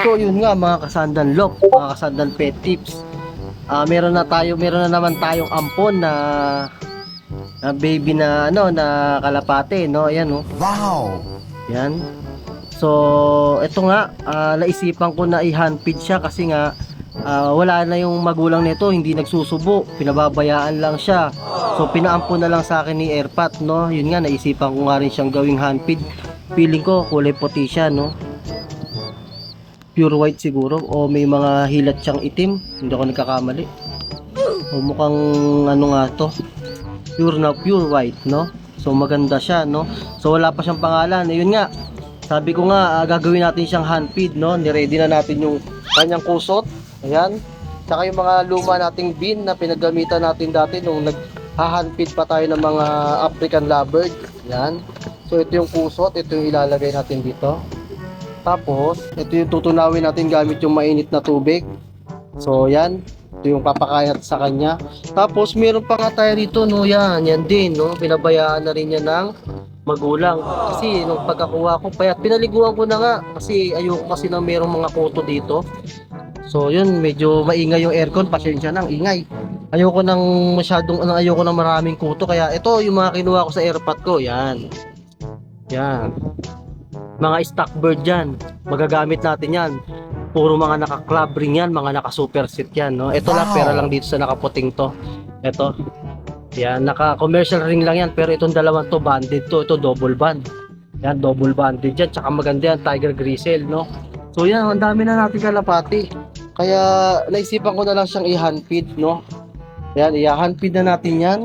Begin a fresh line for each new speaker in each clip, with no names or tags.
So yun nga mga kasandan lop, mga kasandan pet tips. Ah, meron na tayo, meron na naman tayong ampon na na baby na ano na kalapate, no? Ayan, no.
Wow!
Yan. So, ito nga, ah, naisipan ko na i-handfeed siya kasi nga ah, wala na yung magulang nito, hindi nagsusubo, pinababayaan lang siya. So, pinaampon na lang sa akin ni Airpat, no? Yun nga, naisipan ko nga rin siyang gawing handfeed. Feeling ko kulay puti siya, no? Pure white siguro o may mga hilat siyang itim, hindi ako nagkakamali. O mukhang ano nga to, pure na pure white, no? So maganda siya, no? So wala pa siyang pangalan. Ayun nga, sabi ko nga, ah, gagawin natin siyang hand feed, no? Niready na natin yung kanyang kusot. Ayan. Tsaka yung mga luma nating bin na pinagamitan natin dati nung nag-hand feed pa tayo ng mga African lovebird. Ayan. So ito yung kusot, ito yung ilalagay natin dito. Tapos, ito yung tutunawin natin gamit yung mainit na tubig. So, yan. Ito yung papakain natin sa kanya. Tapos, meron pa nga tayo dito, no? Yan, yan din, no? Binabayaan na rin niya ng magulang. Kasi, nung pagkakuha ko, payat, pinaliguan ko na nga. Kasi, ayoko kasi na merong mga kuto dito. So, yun, medyo maingay yung aircon. Pasensya nang ingay. Ayoko nang masyadong, ano, ayoko nang maraming kuto. Kaya, ito, yung mga kinuha ko sa airpot ko. Yan. Yan mga stock bird yan. Magagamit natin yan. Puro mga naka-club ring yan, mga naka-super set yan, no? Ito lang,
Wow.
pera lang dito sa nakaputing to. Ito. Yan, naka-commercial ring lang yan, pero itong dalawang to, banded to. Ito, double band. Yan, double banded yan. Tsaka maganda yan, tiger gristle, no? So yan, ang dami na natin kalapati. Kaya, naisipan ko na lang siyang i-hand feed, no? Yan, i-hand feed na natin yan.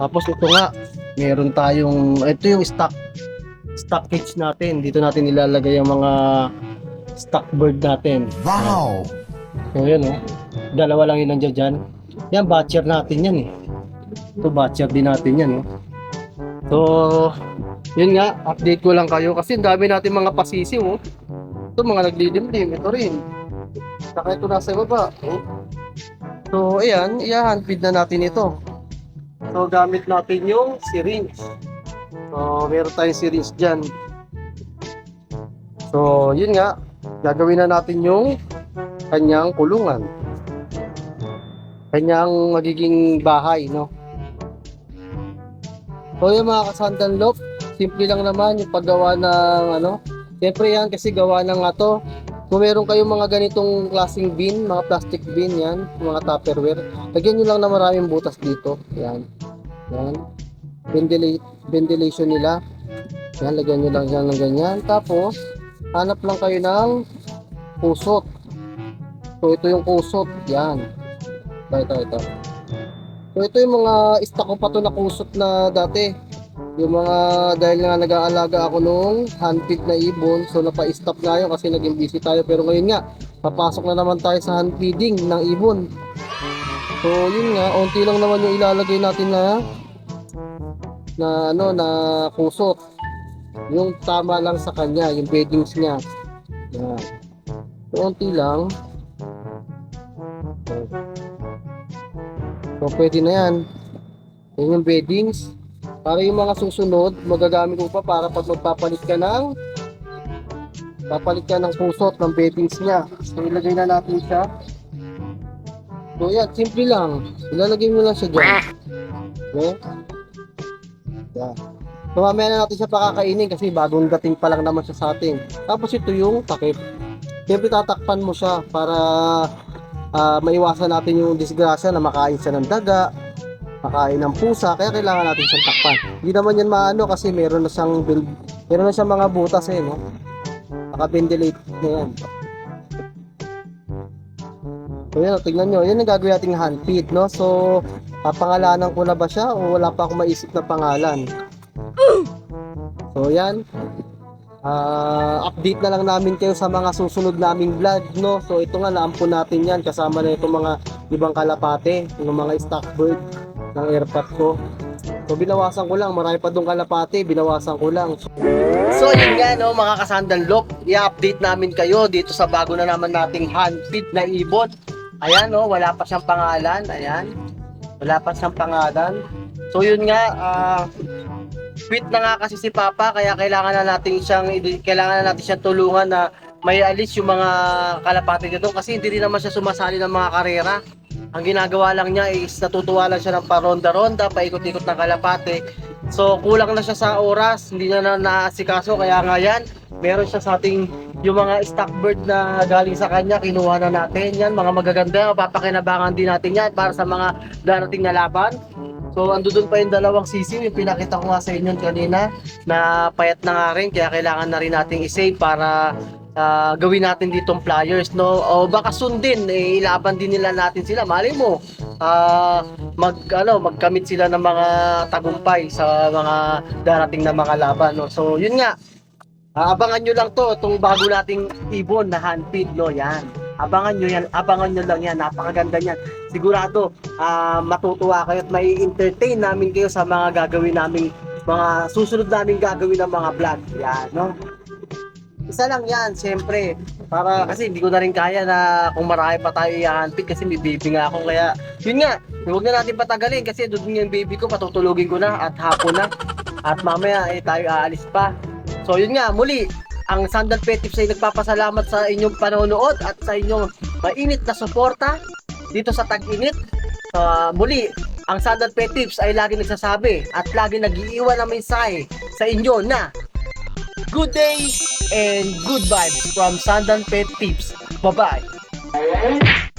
Tapos ito nga, meron tayong, ito yung stock stock cage natin. Dito natin ilalagay ang mga stock bird natin.
Wow!
So yan oh. Dalawa lang yun nandiyan dyan. Yan, batcher natin yan eh. Ito, batcher din natin yan oh. So, yun nga, update ko lang kayo kasi dami natin mga pasisiw oh. Ito, mga naglidimdim. Ito rin. Saka ito nasa baba. Oh. So, ayan, i-handfeed na natin ito. So, gamit natin yung syringe. So, meron tayong syringe dyan. So, yun nga, gagawin na natin yung kanyang kulungan. Kanyang magiging bahay, no? So, yung mga kasandan lop, simple lang naman yung paggawa ng ano. Siyempre yan kasi gawa ng nga to. Kung meron kayong mga ganitong klaseng bin, mga plastic bin yan, mga tupperware, lagyan nyo lang na maraming butas dito. Yan. Yan. Ventilate, ventilation nila. Yan, lagyan nyo lang yan ng ganyan. Tapos, hanap lang kayo ng kusot. So, ito yung kusot. Yan. Ito, ito, ito. So, ito yung mga stock ko pa to na kusot na dati. Yung mga, dahil nga nag-aalaga ako nung handfeed na ibon, so napa-stop na yun kasi naging busy tayo. Pero ngayon nga, papasok na naman tayo sa handfeeding ng ibon. So, yun nga, onti lang naman yung ilalagay natin na na ano, na kusot. Yung tama lang sa kanya, yung beddings niya. Yan. So, lang. So, pwede na yan. Yan yung beddings. Para yung mga susunod, magagamit ko pa para pag magpapalit ka ng papalit ka ng pusot ng beddings niya. So, ilagay na natin siya. So, yan. Simple lang. Ilalagay mo lang siya dyan. Okay? Yan. So, mamaya na natin siya pakakainin kasi bagong dating pa lang naman siya sa atin. Tapos, ito yung takip. Siyempre, tatakpan mo siya para ah, maiwasan natin yung disgrasya na makain siya ng daga, makain ng pusa, kaya kailangan natin siyang takpan. Hindi naman yan maano kasi meron na siyang build, meron na siyang mga butas eh, no? Naka-ventilate na yan. So yan, tingnan nyo, yan ang gagawin nating hand no? So, papangalanan ko na ba siya o wala pa akong maisip na pangalan? So yan, Ah, update na lang namin kayo sa mga susunod naming vlog, no? So ito nga naampun natin 'yan kasama na itong mga ibang kalapate, yung mga stock bird ng airpot ko. So binawasan ko lang, marami pa dong kalapate, binawasan ko lang. So yun nga no, mga kasandan lop, i-update namin kayo dito sa bago na naman nating hand feed na ibon. Ayan no, wala pa siyang pangalan, ayan. Wala pa siyang pangalan. So yun nga, ah Quit na nga kasi si Papa kaya kailangan na natin siyang kailangan na natin siyang tulungan na may alis yung mga kalapate niya doon kasi hindi rin naman siya sumasali ng mga karera. Ang ginagawa lang niya is natutuwa lang siya ng paronda-ronda, paikot-ikot ng kalapate. So kulang na siya sa oras, hindi niya na naasikaso kaya nga yan, meron siya sa ating yung mga stock bird na galing sa kanya, kinuha na natin yan, mga magaganda, mapapakinabangan din natin yan para sa mga darating na laban. So ando doon pa yung dalawang sisiw, yung pinakita ko nga sa inyo kanina, na payat na nga rin, kaya kailangan na rin nating isave para ah, gawin natin ditong flyers, no? O baka soon din, eh, ilaban din nila natin sila, mali mo, ah, mag, ano, magkamit sila ng mga tagumpay sa mga darating na mga laban, no? So yun nga, abangan nyo lang to, itong bago nating ibon na handpid, no, yan. Abangan nyo yan, abangan nyo lang yan, napakaganda niyan. Sigurado, ah, matutuwa kayo at may entertain namin kayo sa mga gagawin naming, mga susunod namin gagawin ng mga vlog. Yan, no? Isa lang yan, siyempre. Para, kasi hindi ko na rin kaya na kung marami pa tayo i-handpid kasi may baby nga ako. Kaya, yun nga, huwag na natin patagalin kasi doon yung baby ko, patutulugin ko na at hapon na. At mamaya, eh, tayo aalis pa. So yun nga, muli, ang Sandal Pet Tips ay nagpapasalamat sa inyong panonood at sa inyong mainit na suporta dito sa tag-init. Ah, muli, ang Sandal Pet Tips ay lagi nagsasabi at lagi nag-iiwan ng mensahe sa inyo na good day and good vibes from Sandal Pet Tips. Bye-bye!